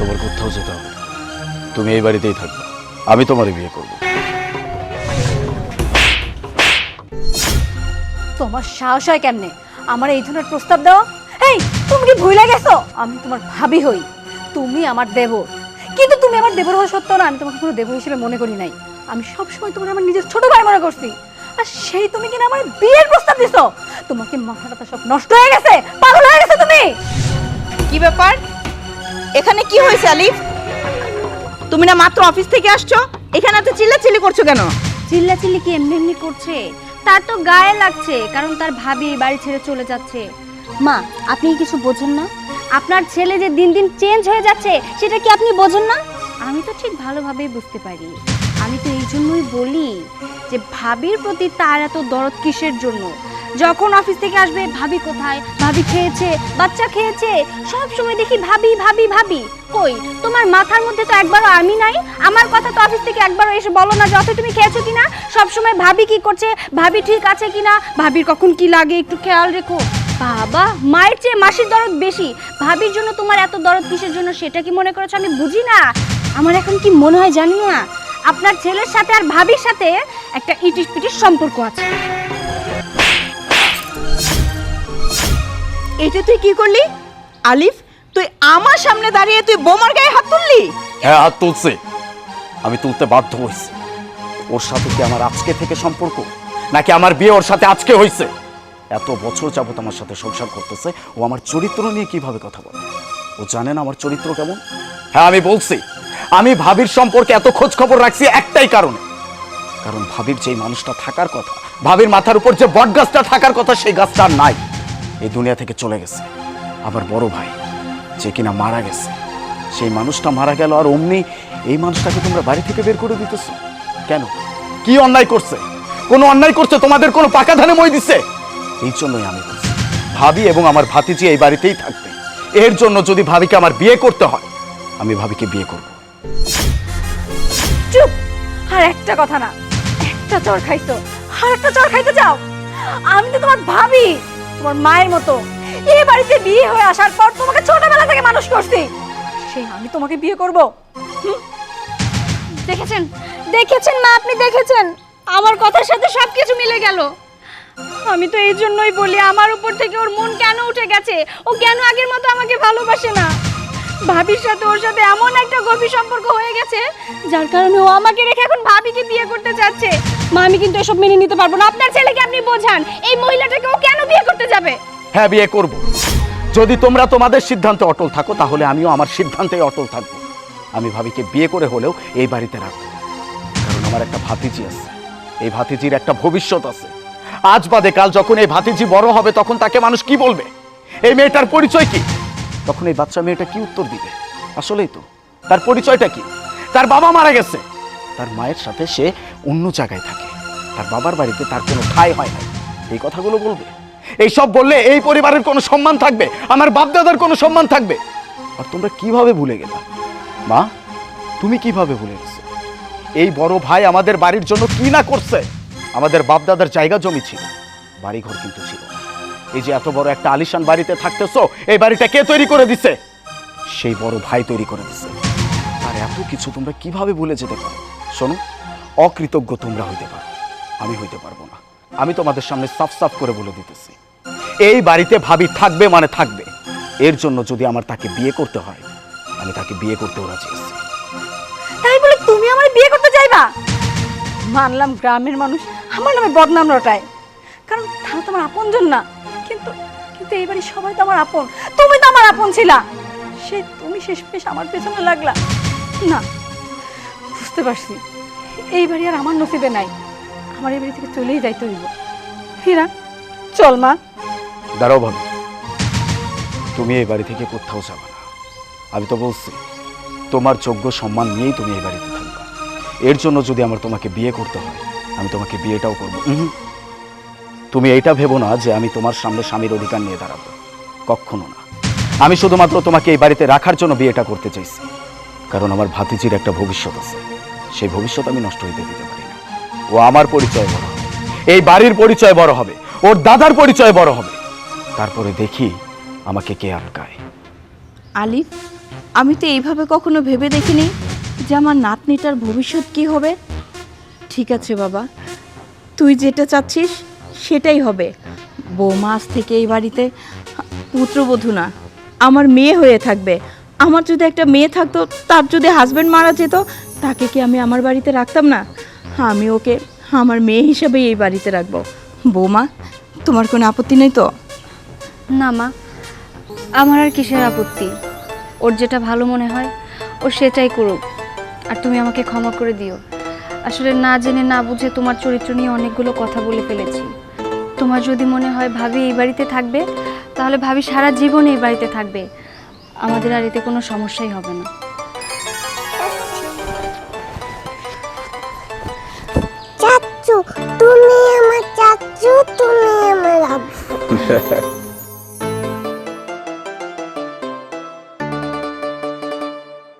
তোমার কোথাও যেতে হবে না। তুমি এই বাড়িতেই থাকবে। আমি তোমার বিয়ে করব। তোমার সাহস হয় কেমনে? আমার এই ধরনের প্রস্তাব দাও এই তুমি কি ভুলে গেছো? আমি তোমার ভাবি হই। তুমি আমার দেব কিন্তু তুমি আমার দেবর হওয়া সত্ত্বেও না আমি তোমাকে কোনো দেব হিসেবে মনে করি নাই। আমি সবসময় তোমার আমার নিজের ছোট ভাই মনে করছি। আর সেই তুমি কিনা আমার বিয়ের প্রস্তাব দিছো? তোমাকে মাথাটা সব নষ্ট হয়ে গেছে? পাগল হয়ে গেছে তুমি? কি ব্যাপার? এখানে কি হয়েছে আলিফ? তুমি না মাত্র অফিস থেকে আসছো? এখানে এত চিল্লাচিল্লি করছ কেন? চিল্লাচিল্লি কি এমনি এমনি করছে? তার তো গায়ে লাগছে কারণ তার ভাবি এই বাড়ি ছেড়ে চলে যাচ্ছে। মা আপনি কিছু বোঝেন না? আপনার ছেলে যে দিন দিন চেঞ্জ হয়ে যাচ্ছে সেটা কি আপনি বোঝেন না? আমি তো ঠিক ভালোভাবেই বুঝতে পারি। আমি তো এই জন্যই বলি যে ভাবির প্রতি তার এত দরদ কিসের জন্য? যখন অফিস থেকে আসবে, ভাবি কোথায়? ভাবি খেয়েছে, বাচ্চা খেয়েছে। সব সময় দেখি ভাবি ভাবি ভাবি। কই, তোমার মাথার মধ্যে তো একবারও আমি নাই? আমার কথা তো অফিস থেকে একবারও এসে বলো না যত তুমি খেয়েছো কিনা? সব সময় ভাবি কি করছে? ভাবি ঠিক আছে কিনা? ভাবির কখন কি লাগে একটু খেয়াল রেখো। বাবা, মায়ের চেয়ে মাসির দরদ বেশি। ভাবির জন্য তোমার এত দরদ কিসের জন্য সেটা কি মনে করেছ? আমি বুঝি না। আমার এখন কি মনে হয় জানি না। আপনার ছেলের সাথে আর ভাবির সাথে একটা ইটিস পিটিস সম্পর্ক আছে। এটা তুই কি করলি? আলিফ, তুই আমার সামনে দাঁড়িয়ে তুই বোমার গায়ে হাত তুললি? হ্যাঁ হাত তুলছে। আমি তুলতে বাধ্য হয়েছি। ওর সাথে কি আমার আজকে থেকে সম্পর্ক? নাকি আমার বিয়ে ওর সাথে আজকে হয়েছে এত বছর যাবত আমার সাথে সংসার করতেছে। ও আমার চরিত্র নিয়ে কীভাবে কথা বলে? ও জানে না আমার চরিত্র কেমন? হ্যাঁ আমি বলছি, আমি ভাবির সম্পর্কে এত খোঁজ খবর রাখছি একটাই কারণে। কারণ ভাবির যেই মানুষটা থাকার কথা, ভাবির মাথার উপর যে বট গাছটা থাকার কথা, সেই গাছটা নাই। এই দুনিয়া থেকে চলে গেছে। আবার বড় ভাই, যে কিনা মারা গেছে। সেই মানুষটা মারা গেল আর অমনি এই মানুষটাকে তোমরা বাড়ি থেকে বের করে দিতেছো। কেন? কি অন্যায় করছে? কোনো অন্যায় করছে? তোমাদের কোনো পাকা ধানে মই দিছে? এই জন্যই আমি ভাবি এবং আমার ভাতিজি এই বাড়িতেই থাকবে। এর জন্য যদি ভাবিকে আমার বিয়ে করতে হয়, আমি ভাবিকে বিয়ে করব। চুপ! আর একটা কথা না, একটা চর খাইছো। আর একটা চর খাইতে চাও? আমি তো তোমার ভাবি! তোমার মায়ের মতো। এই বাড়িতে বিয়ে হয়ে আসার পর তোমাকে ছোটবেলা থেকে মানুষ করছি। সেই আমি তোমাকে বিয়ে করব। দেখেছেন? দেখেছেন মা, আপনি দেখেছেন? আমার কথার সাথে সবকিছু মিলে গেল। আমি তো এই জন্যই বলি, আমার উপর থেকে ওর মন কেন উঠে গেছে? ও কেন আগের মতো আমাকে ভালোবাসে না? ভাবির সাথে, ওর সাথে এমন একটা গভীর সম্পর্ক হয়ে গেছে, যার কারণে ও আমাকে রেখে এখন ভাবিকে বিয়ে করতে যাচ্ছে। মা, আমি কিন্তু এসব মেনে নিতে পারব না। আপনার ছেলেকে আপনি বোঝান, এই মহিলাটাকে ও কেন বিয়ে করতে যাবে? হ্যাঁ বিয়ে করব। যদি তোমরা তোমাদের সিদ্ধান্তে অটল থাকো, তাহলে আমিও আমার সিদ্ধান্তেই অটল থাকব। আমি ভাবিকে বিয়ে করে হলেও এই বাড়িতে রাখব। কারণ আমার একটা ভাতিজি আছে। এই ভাতিজির একটা ভবিষ্যৎ আছে। আজ বাদে কাল যখন এই ভাতিজি বড় হবে, তখন তাকে মানুষ কি বলবে? এই মেয়েটার পরিচয় কি? তখন এই বাচ্চা মেয়েটা কি উত্তর দিবে? আসলেই তো। তার পরিচয়টা কি? তার বাবা মারা গেছে। তার মায়ের সাথে সে অন্য জায়গায় থাকে। তার বাবার বাড়িতে তার কোনো ঠাঁই হয় না এই কথাগুলো বলবে? এইসব বললে এই পরিবারের কোনো সম্মান থাকবে? আমার বাপদাদার কোনো সম্মান থাকবে? আর তোমরা কীভাবে ভুলে গেলে? মা, তুমি কীভাবে ভুলে গেছো? এই বড় ভাই আমাদের বাড়ির জন্য কি না করছে? আমাদের বাপদাদার জায়গা জমি ছিল। বাড়ি ঘর কিন্তু ছিল না। এই যে এত বড় একটা আলিশান বাড়িতে থাকতেছো, এই বাড়িটা কে তৈরি করে দিছে? সেই বড় ভাই তৈরি করে দিছে। আর এত কিছু তোমরা কীভাবে ভুলে যেতে পারো? শোনো, অকৃতজ্ঞ তোমরা হইতে পারো। আমি হইতে পারব না। আমি তোমাদের সামনে সাফ সাফ করে বলে দিতেছি। এই বাড়িতে ভাবি থাকবে মানে থাকবে। এর জন্য যদি আমার তাকে বিয়ে করতে হয়, আমি তাকে বিয়ে করতেও রাজি আছি। তাই বলে তুমি আমার বিয়ে করতে চাইবা মানলাম গ্রামের মানুষ আমার নামে বদনাম রটায়। কারণ তারা তোমার আপনজন না। কিন্তু কিন্তু এই বাড়ির সবাই তো আমার আপন। তুমি তো আমার আপন ছিলা। সে তুমি শেষ পেশ আমার পেছনে লাগলা। না, বুঝতে পারছি। এই বাড়ি আর আমার নসিবে নাই। আমার এই বাড়ি থেকে চলেই যাইতে হইব। হীরা, চল মা। দাঁড়াও ভাবি। তুমি এই বাড়ি থেকে কোথাও যাবে না। আমি তো বলছি, তোমার যোগ্য সম্মান নিয়েই তুমি এই বাড়িতে থাকবে। এর জন্য যদি আমার তোমাকে বিয়ে করতে হয়, আমি তোমাকে বিয়েটাও করব। তুমি এইটা ভেবো না যে আমি তোমার সামনে স্বামীর অধিকার নিয়ে দাঁড়াবো। কখনো না। আমি শুধুমাত্র তোমাকে এই বাড়িতে রাখার জন্য বিয়েটা করতে চাইছি। কারণ আমার ভাতিজির একটা ভবিষ্যৎ আছে। সেই ভবিষ্যৎ আমি নষ্ট হইতে দিতে পারি না। ও আমার পরিচয় বড় হবে। এই বাড়ির পরিচয় বড় হবে। ওর দাদার পরিচয় বড় হবে। তারপরে দেখি আমাকে কে আটকায় আলিফ আমি তো এইভাবে কখনো ভেবে দেখিনি যে আমার নাতনিটার ভবিষ্যৎ কি হবে। ঠিক আছে বাবা, তুই যেটা চাচ্ছিস সেটাই হবে। বৌমা আজ থেকে এই বাড়িতে পুত্রবধূ না, আমার মেয়ে হয়ে থাকবে। আমার যদি একটা মেয়ে থাকতো, তার যদি হাজবেন্ড মারা যেত, তাকে কি আমি আমার বাড়িতে রাখতাম না? আমি ওকে আমার মেয়ে হিসাবেই এই বাড়িতে রাখব। বৌমা, তোমার কোনো আপত্তি নেই তো? না মা, আমার আর কিসের আপত্তি? ওর যেটা ভালো মনে হয়, ও সেটাই করুক। আর তুমি আমাকে ক্ষমা করে দিও। আসলে না জেনে না বুঝে তোমার চরিত্র নিয়ে অনেকগুলো কথা বলে ফেলেছি। তোমার যদি মনে হয় ভাবি এই বাড়িতে থাকবে তাহলে ভাবি সারা জীবন এই বাড়িতে থাকবে। আমাদের আর এতে কোনো সমস্যাই হবে না। চাচ্চু তুমি আমার চাচ্চু তুমি আমার আব্বু।